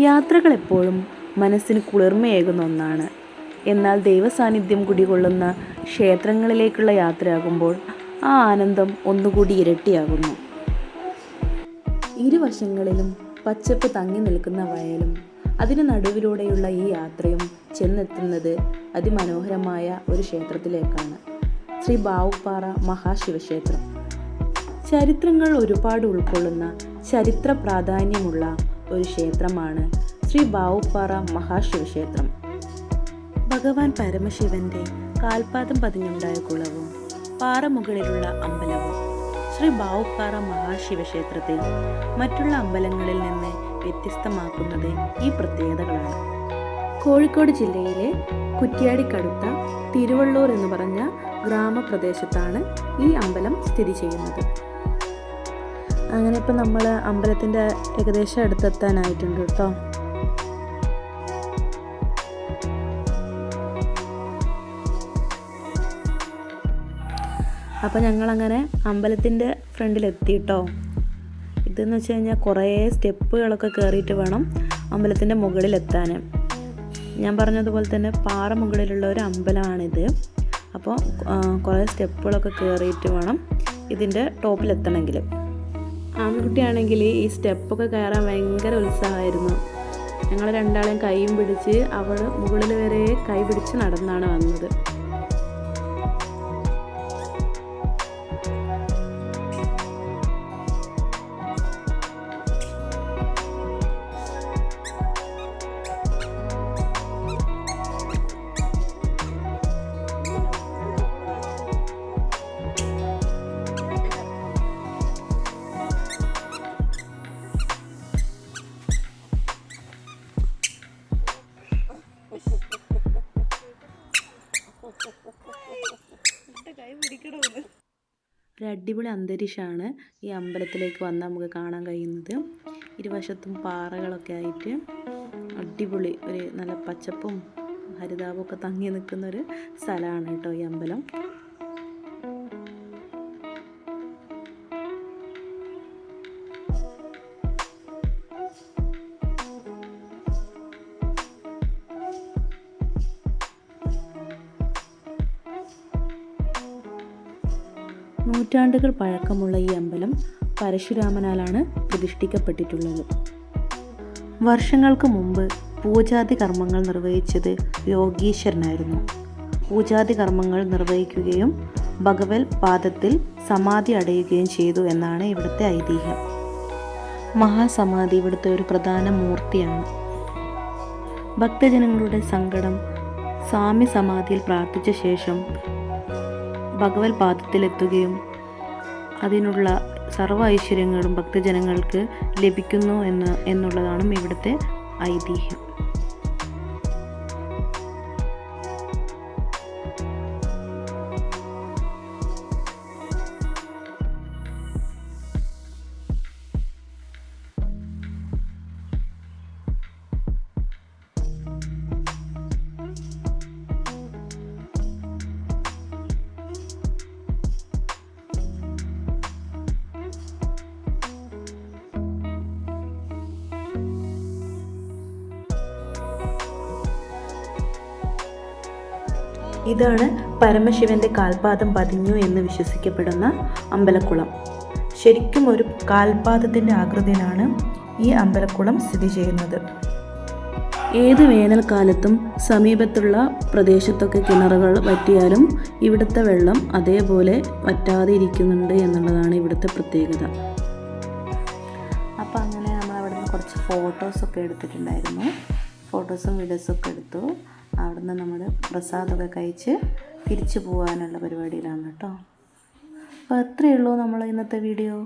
യാത്രകൾ എപ്പോഴും മനസ്സിന് കുളിർമയേകുന്ന ഒന്നാണ്. എന്നാൽ ദൈവസാന്നിധ്യം കുടികൊള്ളുന്ന ക്ഷേത്രങ്ങളിലേക്കുള്ള യാത്രയാകുമ്പോൾ ആ ആനന്ദം ഒന്നുകൂടി ഇരട്ടിയാകുന്നു. ഇരുവശങ്ങളിലും പച്ചപ്പ് തങ്ങി നിൽക്കുന്ന വയലും അതിന് നടുവിലൂടെയുള്ള ഈ യാത്രയും ചെന്നെത്തുന്നത് അതിമനോഹരമായ ഒരു ക്ഷേത്രത്തിലേക്കാണ്. ശ്രീ ബാവുപ്പാറ മഹാശിവക്ഷേത്രം. ചരിത്രങ്ങൾ ഒരുപാട് ഉൾക്കൊള്ളുന്ന ചരിത്ര പ്രാധാന്യമുള്ള ഒരു ക്ഷേത്രമാണ് ശ്രീ ബാവുപ്പാറ മഹാശിവക്ഷേത്രം ഭഗവാൻ പരമശിവന്റെ കാൽപാദം പതിഞ്ഞുണ്ടായ കുളവും പാറമുകളിലുള്ള അമ്പലവും ശ്രീ ബാവുപ്പാറ മഹാശിവക്ഷേത്രത്തെ മറ്റുള്ള അമ്പലങ്ങളിൽ നിന്ന് വ്യത്യസ്തമാക്കുന്നത് ഈ പ്രത്യേകതകളാണ്. കോഴിക്കോട് ജില്ലയിലെ കുറ്റ്യാടിക്കടുത്ത തിരുവള്ളൂർ എന്ന് പറഞ്ഞ ഗ്രാമപ്രദേശത്താണ് ഈ അമ്പലം സ്ഥിതി ചെയ്യുന്നത്. അങ്ങനെ ഇപ്പം നമ്മൾ അമ്പലത്തിന്റെ ഏകദേശം അടുത്തെത്താനായിട്ടുണ്ട് കേട്ടോ. അപ്പോൾ ഞങ്ങളങ്ങനെ അമ്പലത്തിന്റെ ഫ്രണ്ടിലെത്തി കേട്ടോ. ഇതെന്ന് വെച്ച് കഴിഞ്ഞാൽ കുറേ സ്റ്റെപ്പുകളൊക്കെ കയറിയിട്ട് വേണം അമ്പലത്തിന്റെ മുകളിലെത്താൻ. ഞാൻ പറഞ്ഞതുപോലെ തന്നെ പാറ മുകളിലുള്ള ഒരു അമ്പലമാണിത്. അപ്പോൾ കുറേ സ്റ്റെപ്പുകളൊക്കെ കയറിയിട്ട് വേണം ഇതിന്റെ ടോപ്പിലെത്തണമെങ്കിൽ. ആൺകുട്ടിയാണെങ്കിൽ ഈ സ്റ്റെപ്പൊക്കെ കയറാൻ ഭയങ്കര ഉത്സാഹമായിരുന്നു. ഞങ്ങൾ രണ്ടാളെയും കൈയും പിടിച്ച് അവൾ മുകളിൽ വരെ കൈ പിടിച്ച് നടന്നാണ് വന്നത്. ഒരു അടിപൊളി അന്തരീക്ഷമാണ് ഈ അമ്പലത്തിലേക്ക് വന്നാൽ നമുക്ക് കാണാൻ കഴിയുന്നത്. ഇരുവശത്തും പാറകളൊക്കെ ആയിട്ട് അടിപൊളി ഒരു നല്ല പച്ചപ്പും ഹരിതാപമൊക്കെ തങ്ങി നിൽക്കുന്ന ഒരു സ്ഥലമാണ് കേട്ടോ ഈ അമ്പലം. നൂറ്റാണ്ടുകൾ പഴക്കമുള്ള ഈ അമ്പലം പരശുരാമനാലാണ് പ്രതിഷ്ഠിക്കപ്പെട്ടിട്ടുള്ളത്. വർഷങ്ങൾക്ക് മുമ്പ് പൂജാതി കർമ്മങ്ങൾ നിർവഹിച്ചത് യോഗീശ്വരനായിരുന്നു. പൂജാതി കർമ്മങ്ങൾ നിർവഹിക്കുകയും ഭഗവത് പാദത്തിൽ സമാധി അടയുകയും ചെയ്തു എന്നാണ് ഇവിടുത്തെ ഐതിഹ്യം. മഹാസമാധി ഇവിടുത്തെ ഒരു പ്രധാന മൂർത്തിയാണ്. ഭക്തജനങ്ങളുടെ സങ്കടം സ്വാമി സമാധിയിൽ പ്രാർത്ഥിച്ച ശേഷം ഭഗവത് പാദത്തിലെത്തുകയും അതിനുള്ള സർവ ഐശ്വര്യങ്ങളും ഭക്തജനങ്ങൾക്ക് ലഭിക്കുന്നു എന്ന് എന്നുള്ളതാണ് ഇവിടുത്തെ ഐതിഹ്യം. ഇതാണ് പരമശിവന്റെ കാൽപാദം പതിഞ്ഞു എന്ന് വിശ്വസിക്കപ്പെടുന്ന അമ്പലക്കുളം. ശരിക്കും ഒരു കാൽപാദത്തിന്റെ ആകൃതിയിലാണ് ഈ അമ്പലക്കുളം സ്ഥിതി ചെയ്യുന്നത്. ഏത് വേനൽക്കാലത്തും സമീപത്തുള്ള പ്രദേശത്തൊക്കെ കിണറുകൾ വറ്റിയാലും ഇവിടുത്തെ വെള്ളം അതേപോലെ വറ്റാതെ ഇരിക്കുന്നുണ്ട് എന്നുള്ളതാണ് ഇവിടുത്തെ പ്രത്യേകത. അപ്പോൾ അങ്ങനെ നമ്മൾ അവിടെ നിന്ന് കുറച്ച് ഫോട്ടോസൊക്കെ എടുത്തിട്ടുണ്ടായിരുന്നു. ഫോട്ടോസും വീഡിയോസും ഒക്കെ എടുത്തു. അവിടെ നിന്ന് നമ്മൾ പ്രസാദമൊക്കെ കഴിച്ച് തിരിച്ചു പോകാനുള്ള പരിപാടിയിലാണ് കേട്ടോ. അപ്പോൾ അത്രയേ ഉള്ളൂ നമ്മൾ ഇന്നത്തെ വീഡിയോ.